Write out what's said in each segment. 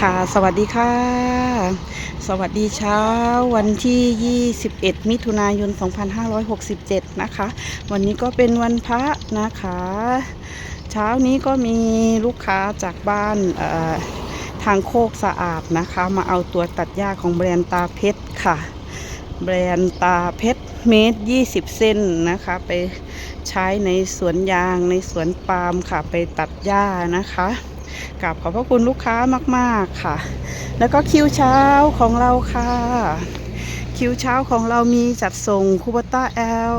ค่ะ สวัสดีค่ะ สวัสดีเช้าวันที่ 21 มิถุนายน 2567 นะคะ วันนี้ก็เป็นวันพระนะคะ เช้านี้ก็มีลูกค้าจากบ้านทางโคกสะอาดนะคะ มาเอาตัวตัดหญ้าของแบรนด์ตาเพชรค่ะ แบรนด์ตาเพชรเมตร 20เซนนะคะ ไปใช้ในสวนยางในสวนปาล์มค่ะ ไปตัดหญ้านะคะ กราบขอบพระคุณลูกค้ามากๆค่ะ แล้วก็คิวเช้าของเราค่ะ คิวเช้าของเรามีจัดส่งคูบต้า L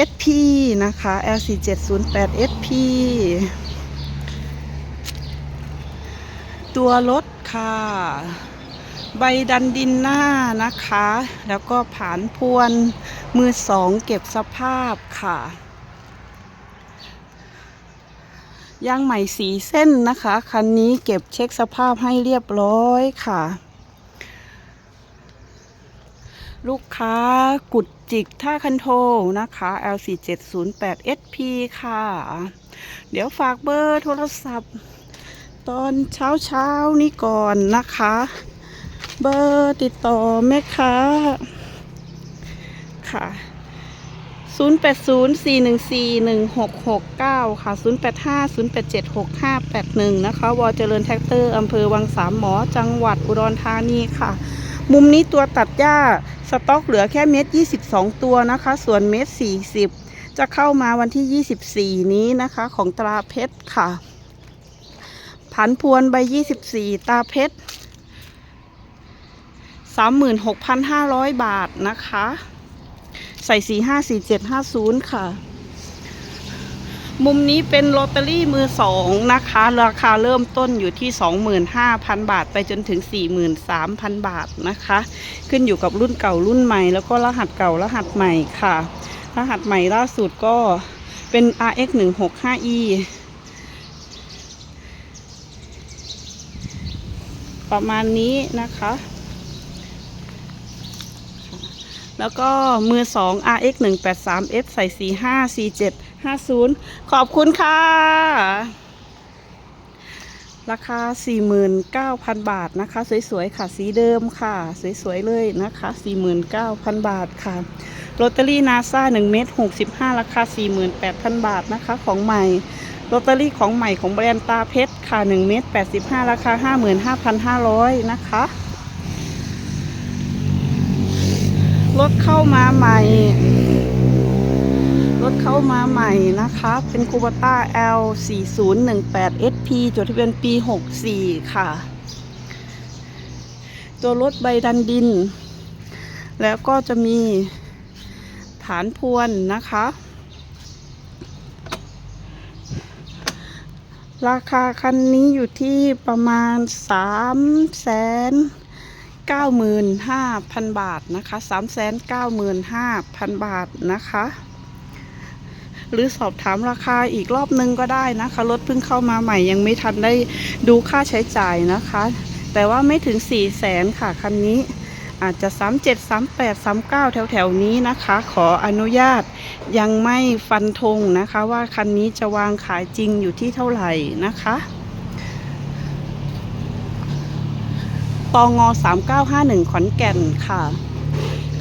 4708 SP นะคะ L 4708 SP ตัวรถค่ะ ใบดันดินหน้านะคะ แล้วก็ผานพวนมือสองเก็บสภาพค่ะ ยางใหม่สีเส้นนะคะ คันนี้เก็บเช็คสภาพให้เรียบร้อยค่ะ ลูกค้ากุดจิกท่าคันโทนะคะ L4708 SP ค่ะ เดี๋ยวฝากเบอร์โทรศัพท์ ตอนเช้าเช้านี้ก่อนนะคะ เบอร์ติดต่อแม่ค้าค่ะ 0804141669 ค่ะ 0850876581 นะคะ วอเจริญแท็กเตอร์อำเภอวังสามหมอ จังหวัดอุดรธานีค่ะ มุมนี้ตัวตัดหญ้า สต็อกเหลือแค่เม็ด 22 ตัวนะคะ ส่วนเม็ด 40 จะเข้ามาวันที่ 24 นี้นะคะ ของตราเพชรค่ะ ผันพวนใบ 24 ตาเพชร 36,500 บาทนะคะ ใส่454750ค่ะ มุมนี้เป็นลอตเตอรี่มือสองนะคะ ราคาเริ่มต้นอยู่ที่25,000บาท ไปจนถึง43,000บาทนะคะ ขึ้นอยู่กับรุ่นเก่ารุ่นใหม่ แล้วก็รหัสเก่ารหัสใหม่ค่ะ รหัสใหม่ล่าสุดก็เป็น RX 165E ประมาณนี้นะคะ แล้วก็มือ 2 RX 183 F ใส่ 45 47 50 ขอบคุณค่ะ ราคา 49,000 บาทนะคะ สวยๆ ค่ะ สีเดิมค่ะ สวยๆ เลยนะคะ 49,000 บาทค่ะลอตเตอรี่นาซา1เม็ด65 ราคา 48,000 บาทนะคะ ของใหม่ลอตเตอรี่ของใหม่ของแบรนด์ตาเพชรค่ะ1เม็ด85 ราคา 55,500 นะคะ รถเข้ามาใหม่ รถเข้ามาใหม่นะคะ เป็นคูบต้า L 4018 SP จดทะเบียนปี 64 ค่ะ ตัวรถใบดันดิน แล้วก็จะมีฐานพวนนะคะ ราคาคันนี้อยู่ที่ประมาณ3แสน 95,000 บาทนะคะ395,000 บาทนะคะ หรือสอบถามราคาอีกรอบนึงก็ได้นะคะ รถเพิ่งเข้ามาใหม่ยังไม่ทันได้ดูค่าใช้จ่ายนะคะ แต่ว่าไม่ถึง 4 0 0แสนค่ะคันนี้อาจจะ 37 38 39 แถวแถวๆนี้นะคะ ขออนุญาตยังไม่ฟันธงนะคะ ว่าคันนี้จะวางขายจริงอยู่ที่เท่าไหร่นะคะ ปง3951 ขอนแก่นค่ะ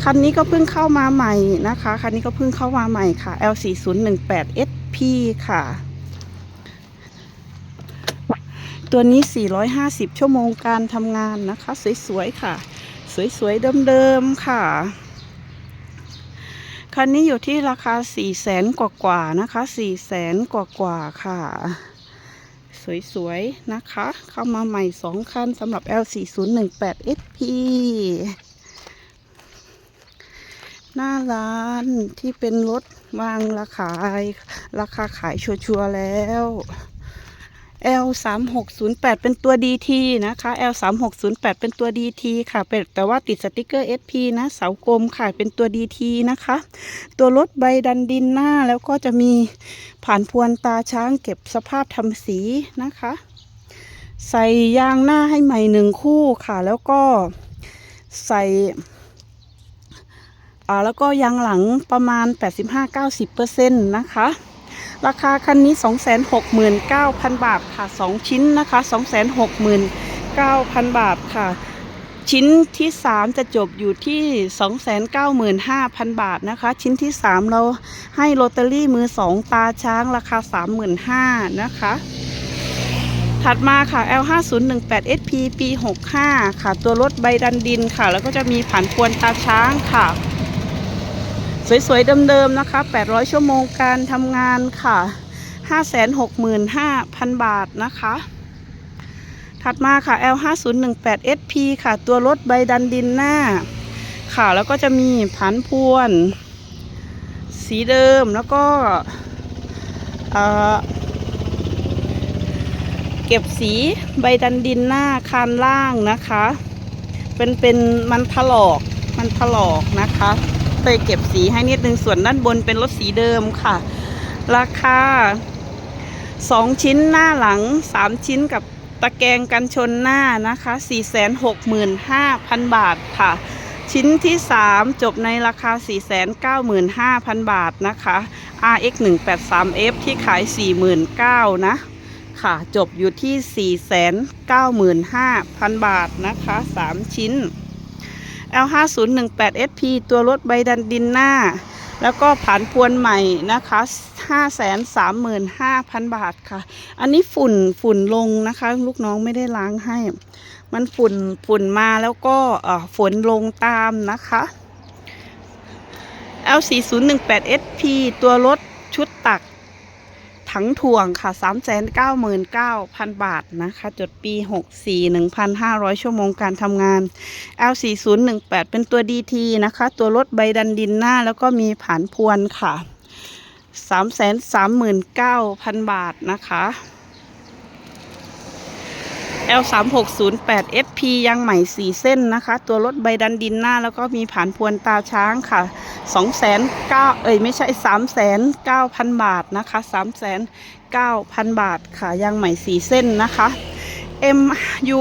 คันนี้ก็เพิ่งเข้ามาใหม่นะคะ คันนี้ก็เพิ่งเข้ามาใหม่ค่ะ L4018 SP ค่ะ ตัวนี้ 450 ชั่วโมงการทำงานนะคะ สวยๆ ค่ะ สวยๆ เดิมๆ ค่ะ คันนี้อยู่ที่ราคา 4 0 0แสนกว่าๆ นะคะ 4 0 0แสนกว่าๆ ค่ะ สวยๆ นะคะ เข้ามาใหม่ 2 คันสำหรับ L4018 SP หน้าร้านที่เป็นรถวางราคาราคาขายชัวร์ๆแล้ว L3608 เป็นตัว DT นะคะ L3608 เป็นตัว DT ค่ะแต่ว่าติดสติกเกอร์ SP นะเสากลมค่ะเป็นตัว DT นะคะ ตัวรถใบดันดินหน้าแล้วก็จะมีผ่านพวนตาช้างเก็บสภาพทำสีนะคะ ใส่ยางหน้าให้ใหม่หนึ่งคู่ค่ะ แล้วก็ใส่อ่าแล้วก็ยางหลังประมาณ 85-90%นะคะ ราคาคันนี้ 269,000 บาทค่ะ 2 ชิ้นนะคะ 269,000 บาทค่ะ ชิ้นที่ 3 จะจบอยู่ที่ 295,000 บาทนะคะ ชิ้นที่ 3 เราให้โรตารี่มือ 2 ตาช้างราคา 35,000นะคะ ถัดมาค่ะ L5018SP ปี 65 ค่ะ ตัวรถใบดันดินค่ะ แล้วก็จะมีผันพวนตาช้างค่ะ สวยๆเดิมๆนะคะ 800 ชั่วโมงการทำงานค่ะ 565,000 บาทนะคะ ถัดมาค่ะ L5018SP ค่ะ ตัวรถใบดันดินหน้า ค่ะ แล้วก็จะมีผันพวน สีเดิมแล้วก็เเก็บสีใบดันดินหน้าคานล่างนะคะ เป็นเป็นมันถลอกมันถลอกนะคะ เลยเก็บสีให้นิดนึงส่วนด้านบนเป็นรถสีเดิมค่ะ ราคา2ชิ้นหน้าหลัง3ชิ้นกับตะแกรงกันชนหน้านะคะ465,000บาทค่ะ ชิ้นที่3จบในราคา495,000บาทนะคะ RX 183F ที่ขาย 49,000นะค่ะจบอยู่ที่ 495,000 บาทนะคะ 3 ชิ้น L5018SP ตัวรถใบดันดินหน้า แล้วก็ผ่านพวนใหม่นะคะ 535,000 บาทค่ะ อันนี้ฝุ่นฝุ่นลงนะคะ ลูกน้องไม่ได้ล้างให้ มันฝุ่นฝุ่นมาแล้วก็เอ่อฝนลงตามนะคะ L4018SP ตัวรถชุดตัก ถังถ่วงค่ะ 399,000 บาทนะคะ จดปี 64 1,500 ชั่วโมงการทำงาน L4018 เป็นตัว DT นะคะ ตัวรถใบดันดินหน้า แล้วก็มีผานพวนค่ะ 339,000 บาทนะคะ L3608 FP ยางใหม่ 4 เส้นนะคะ ตัวรถใบดันดินหน้า แล้วก็มีผานพวนตาช้างค่ะ2,900เอ้ยไม่ใช่ 3,900บาทนะคะ 3,900 บาทค่ะยางใหม่ 4 เส้นนะคะ MU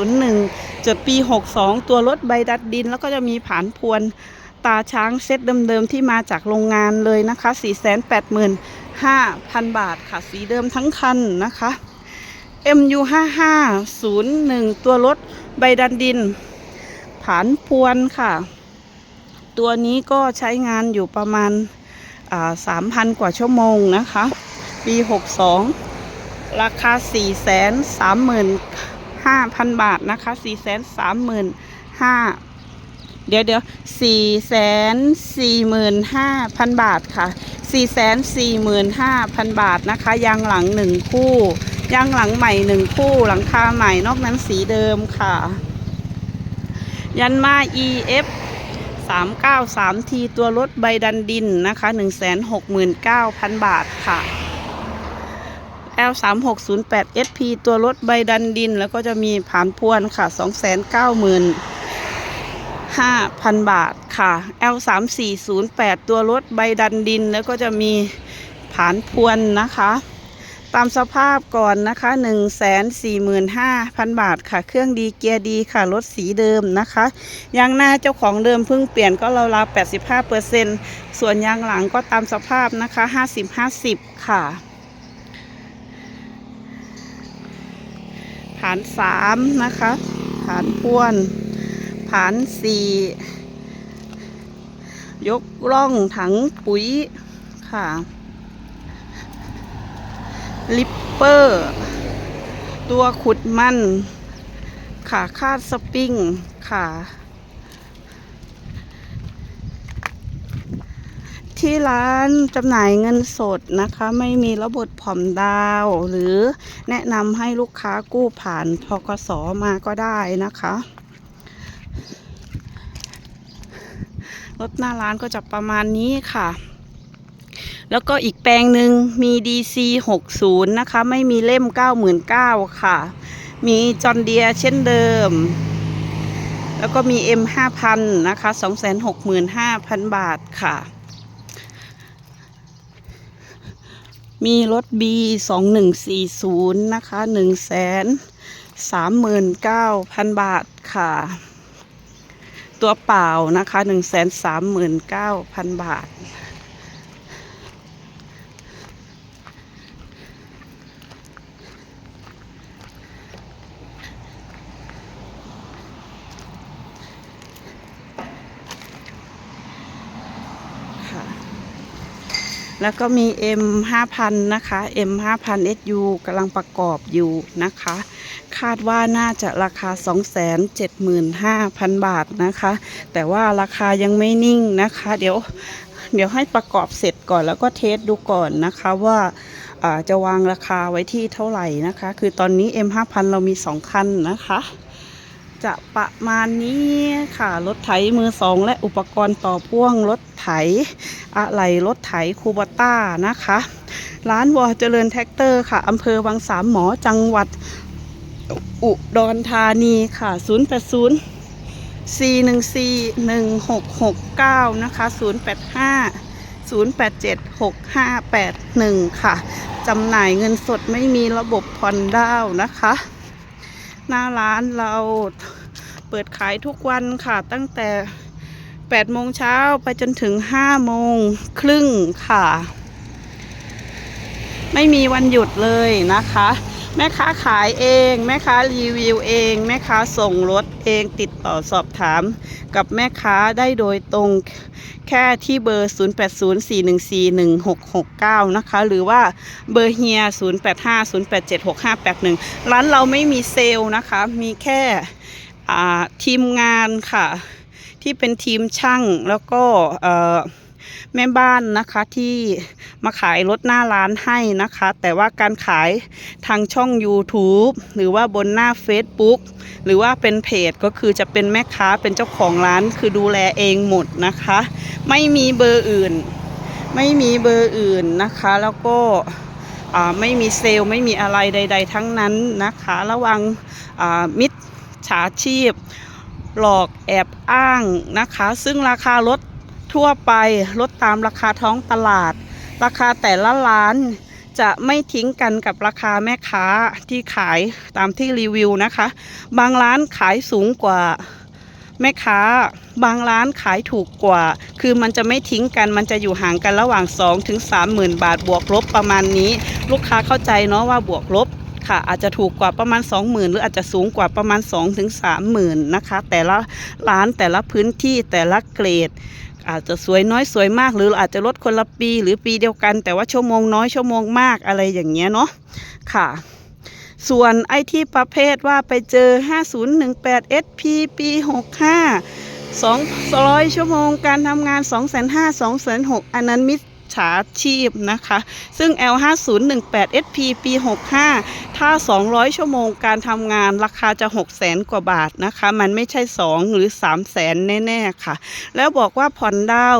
5501จดปี 62 ตัวรถใบดัดดิน แล้วก็จะมีผานพวนตาช้างเซตเดิมๆที่มาจากโรงงานเลยนะคะ 485,000 บาทค่ะ สีเดิมทั้งคันนะคะ MU 5501 ตัวรถใบดันดิน ผานพวนค่ะ ตัวนี้ก็ใช้งานอยู่ประมาณสามพันกว่าชั่วโมงนะคะ ปี 62 ราคา 4 3 5 0 0 0 บาทนะคะ 4 3 5 0 0 0 เดี๋ยวเดี๋ยว4 4 5 0 0 0 บาทค่ะ 4 4 5 0 0 0 บาทนะคะ ยางหลัง1คู่ ยางหลังใหม่1คู่หลังคาใหม่นอกนั้นสีเดิมค่ะ ยันมา EF 393ทีตัวรถใบดันดินนะคะ 169,000 บาทค่ะ L 3 6 0 8 SP ตัวรถใบดันดิน แล้วก็จะมีผ่านพวนค่ะ 295,000 บาทค่ะ L 3 4 0 8ตัวรถใบดันดิน แล้วก็จะมีผ่านพวนนะคะ ตามสภาพก่อนนะคะ145,000 บาทค่ะ เครื่องดีเกียร์ดีค่ะ รถสีเดิมนะคะ ยางหน้าเจ้าของเดิมเพิ่งเปลี่ยนก็ราวๆ85%ส่วนยางหลังก็ตามสภาพนะคะ 50-50 ค่ะ ฐานสามนะคะ ฐานพ่วน ฐานสี่ยกร่องถังปุ๋ยค่ะ ลิปเปอร์ ตัวขุดมันค่ะคาดสปริงค่ะที่ร้านจำหน่ายเงินสดนะคะ ไม่มีระบบผ่อนดาว หรือแนะนำให้ลูกค้ากู้ผ่านทกสมาก็ได้นะคะ รถหน้าร้านก็จะประมาณนี้ค่ะ แล้วก็อีกแปลงหนึ่งมี DC 60 นะคะ ไม่มีเล่ม 99,000ค่ะ มีจอนเดียเช่นเดิม แล้วก็มี M 5,000 นะคะ 265,000 บาทค่ะ มีรถ B 2140 นะคะ 139,000 บาทค่ะ ตัวเปล่านะคะ 139,000 บาท แล้วก็มี M 5000นะคะ M 5000 SU กำลังประกอบอยู่นะคะ คาดว่าน่าจะราคา 275,000 บาทนะคะ แต่ว่าราคายังไม่นิ่งนะคะ เดี๋ยวเดี๋ยวให้ประกอบเสร็จก่อนแล้วก็เทสดูก่อนนะคะว่าอ่าจะวางราคาไว้ที่เท่าไหร่นะคะ คือตอนนี้ M 5000เรามี 2 คันนะคะ จะประมาณนี้ค่ะรถไถมือสองและอุปกรณ์ต่อพ่วงรถไถอะไหล่รถไถคูบต้านะคะ ร้านวอเจริญแท็กเตอร์ค่ะอำเภอบางสามหมอจังหวัดอุดรธานีค่ะ 080 414 1669 นะคะ 085 087 6581 ค่ะ จำหน่ายเงินสดไม่มีระบบผ่อนดาวนะคะ หน้าร้านเราเปิดขายทุกวันค่ะ ตั้งแต่8โมงเช้าไปจนถึง5โมงครึ่งค่ะ ไม่มีวันหยุดเลยนะคะ แม่ค้าขายเอง แม่ค้ารีวิวเอง แม่ค้าส่งรถเองติดต่อสอบถาม กับแม่ค้าได้โดยตรงแค่ที่เบอร์ 0804141669 นะคะ หรือว่าเบอร์เฮีย 0850876581 ร้านเราไม่มีเซลล์นะคะ มีแค่ทีมงานค่ะ ที่เป็นทีมช่างแล้วก็ แม่บ้านนะคะที่มาขายรถหน้าร้านให้นะคะ แต่ว่าการขายทางช่อง YouTube หรือว่าบนหน้า Facebook หรือว่าเป็นเพจก็คือจะเป็นแม่ค้าเป็นเจ้าของร้าน คือดูแลเองหมดนะคะ ไม่มีเบอร์อื่น ไม่มีเบอร์อื่นนะคะ แล้วก็ไม่มีเซลล์ไม่มีอะไรใด ๆ ทั้งนั้นนะคะ ระวังมิจฉาชีพหลอกแอบอ้างนะคะ ซึ่งราคารถ ทั่วไปลดตามราคาท้องตลาด ราคาแต่ละร้านจะไม่ทิ้งกันกับราคาแม่ค้าที่ขายตามที่รีวิวนะคะ บางร้านขายสูงกว่าแม่ค้า บางร้านขายถูกกว่า คือมันจะไม่ทิ้งกันมันจะอยู่ห่างกันระหว่าง2ถึง3หมื่นบาทบวกลบประมาณนี้ ลูกค้าเข้าใจเนาะว่าบวกลบค่ะ อาจจะถูกกว่าประมาณ 20,000 หรืออาจจะสูงกว่าประมาณ2ถึง3 0,000 นะคะ แต่ละร้านแต่ละพื้นที่แต่ละเกรด อาจจะสวยน้อยสวยมาก หรืออาจจะลดคนละปีหรือปีเดียวกัน แต่ว่าชั่วโมงน้อยชั่วโมงมากอะไรอย่างเงี้ยเนาะค่ะ ส่วนไอที่ประเภทว่าไปเจอ 5018 SP ปี 65 200 ชั่วโมงการทำงาน 2,500 2,600อันนั้นมิส ฉาชีพนะคะ ซึ่ง L5018 SP ปี 65 ถ้า 200 ชั่วโมงการทำงานราคาจะ 600,000กว่าบาทนะคะ มันไม่ใช่ 2 หรือ 300,000แน่ ๆ ค่ะ แล้วบอกว่าผ่อนดาว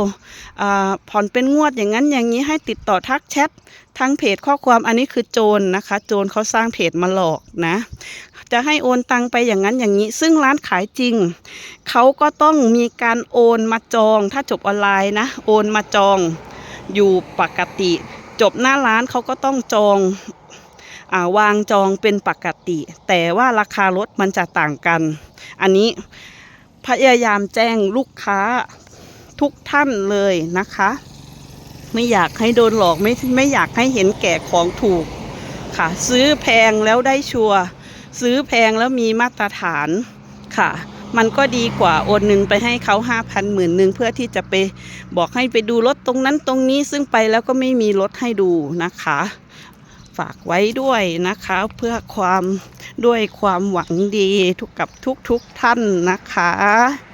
ผ่อนเป็นงวดอย่างนั้นอย่างนี้ให้ติดต่อทักแชททางเพจข้อความอันนี้คือโจรนะคะ โจรเขาสร้างเพจมาหลอกนะ จะให้โอนตังไปอย่างนั้นอย่างนี้ ซึ่งร้านขายจริง เขาก็ต้องมีการโอนมาจอง ถ้าจบออนไลน์นะ โอนมาจอง อยู่ปกติ จบหน้าร้านเขาก็ต้องจองอาวางจองเป็นปกติ แต่ว่าราคารถมันจะต่างกัน อันนี้พยายามแจ้งลูกค้าทุกท่านเลยนะคะ ไม่อยากให้โดนหลอกไม่ไม่อยากให้เห็นแก่ของถูกค่ะ ซื้อแพงแล้วได้ชัวร์ซื้อแพงแล้วมีมาตรฐานค่ะ มันก็ดีกว่าโอนหนึ่งไปให้เขาห้าพันหมื่นหนึ่งเพื่อที่จะไปบอกให้ไปดูรถตรงนั้นตรงนี้ซึ่งไปแล้วก็ไม่มีรถให้ดูนะคะ ฝากไว้ด้วยนะคะ เพื่อความด้วยความหวังดีทุกกับทุกทุกๆท่านนะคะ